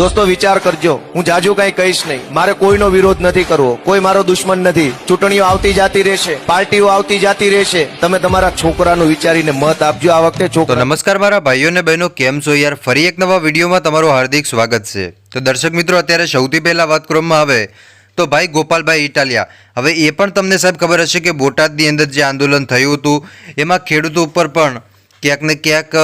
દોસ્તો વિચાર કરજો. હું જાજુ કઈ કહીશ નહીં. મારે કોઈનો વિરોધ નથી કરવો. કોઈ મારો દુશ્મન નથી. ચૂંટણીઓ આવતી જાતી રહેશે. પાર્ટીઓ આવતી જાતી રહેશે. તમે તમારા છોકરાનું વિચારીને મત આપજો આ વખતે છોકરા. નમસ્કાર મારા ભાઈઓ ને બહેનો કેમ છો યાર? ફરી એક નવા વિડીયોમાં તમારું હાર્દિક સ્વાગત છે. તો દર્શક મિત્રો અત્યારે સૌથી પહેલા વાત કરવામાં આવે તો ભાઈ ગોપાલભાઈ ઇટાલિયા. હવે એ પણ તમને સાહેબ ખબર હશે કે બોટાદની અંદર જે આંદોલન થયું હતું એમાં ખેડૂતો ઉપર પણ ક્યાંક ને ક્યાંક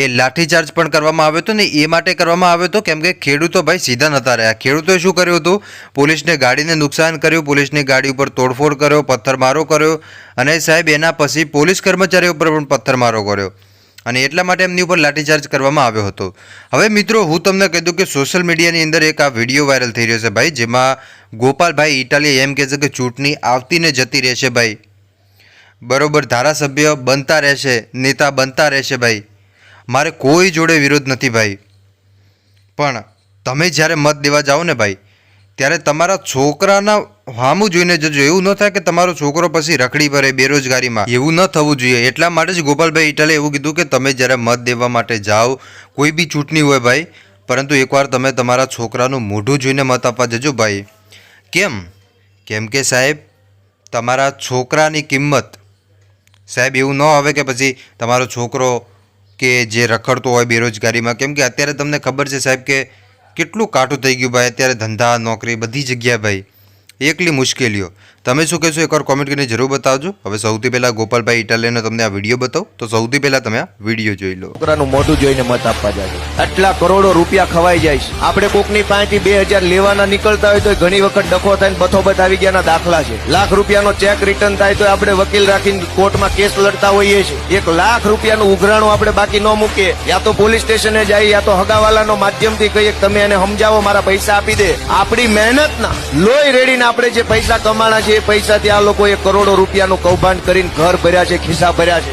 એ લાઠીચાર્જ પણ કરવામાં આવ્યો હતો ને એ માટે કરવામાં આવ્યો હતો, કેમ કે ખેડૂતો ભાઈ સીધા નહોતા રહ્યા. ખેડૂતોએ શું કર્યું હતું? પોલીસને ગાડીને નુકસાન કર્યું, પોલીસની ગાડી ઉપર તોડફોડ કર્યો, પથ્થરમારો કર્યો અને સાહેબ, એના પછી પોલીસ કર્મચારીઓ ઉપર પણ પથ્થરમારો કર્યો. અને એટલા માટે એમની ઉપર લાઠીચાર્જ કરવામાં આવ્યો હતો. હવે મિત્રો, હું તમને કહી દઉં કે સોશિયલ મીડિયાની અંદર એક આ વીડિયો વાયરલ થઈ રહ્યો છે ભાઈ, જેમાં ગોપાલભાઈ ઇટાલી એમ કહે છે કે ચૂંટણી આવતીને જતી રહેશે ભાઈ. બરોબર ધારાસભ્ય બનતા રહેશે, નેતા બનતા રહેશે ભાઈ. મારે કોઈ જોડે વિરોધ નથી ભાઈ. પણ તમે જ્યારે મત દેવા જાઓ ને ભાઈ, ત્યારે તમારા છોકરાના હામું જોઈને જજો એવું ન થાય કે તમારો છોકરો પછી રખડી પડે બેરોજગારીમાં, એવું ન થવું જોઈએ. એટલા માટે જ ગોપાલભાઈ ઇટાલે એવું કીધું કે તમે જ્યારે મત દેવા માટે જાઓ, કોઈ બી ચૂંટણી હોય ભાઈ, પરંતુ એકવાર તમે તમારા છોકરાનું મોઢું જોઈને મત આપવા જજો ભાઈ. કેમ? કેમ કે સાહેબ, તમારા છોકરાની કિંમત, સાહેબ એવું ન આવે કે પછી તમારો છોકરો કે જે રખડતો હોય બેરોજગારીમાં, કેમ કે અત્યારે તમને ખબર છે સાહેબ કે કેટલું કાટું થઈ ગયું ભાઈ, અત્યારે ધંધા, નોકરી બધી જગ્યાએ ભાઈ, એકલી મુશ્કેલીઓ. તમે શું કહેશો એકવાર કોમેન્ટ કરીને જરૂર બતાવજો. હવે સૌથી પહેલાં ગોપાલભાઈ ઇટાલિયનો તમને આ વીડિયો બતાવો. તો સૌથી પહેલાં તમે આ વીડિયો જોઈ લો. છોકરાનું મોઢું જોઈને મત આપવા જાય આટલા કરોડો રૂપિયા ખવાઈ જાય છે. આપણે કોકની પાસેથી બે હજાર લેવાના નીકળતા હોય તો ઘણી વખત ડખો થઈને બથોબથ આવી ગયાના દાખલા છે. લાખ રૂપિયાનો ચેક રિટર્ન થાય તો આપણે વકીલ રાખીને કોર્ટમાં કેસ લડતા હોઈએ છીએ. એક લાખ રૂપિયાનું ઉઘરાણું આપણે બાકી ન મૂકીએ. યા તો પોલીસ સ્ટેશને જાય, યા તો હગાવાલાનો માધ્યમથી કહીએ તમે એને સમજાવો, મારા પૈસા આપી દે. આપણી મહેનતના લોહી રેડીને આપણે જે પૈસા કમાણા છે એ પૈસાથી આ લોકોએ કરોડો રૂપિયાનું કૌભાંડ કરીને ઘર ભર્યા છે ખિસ્સા ભર્યા છે.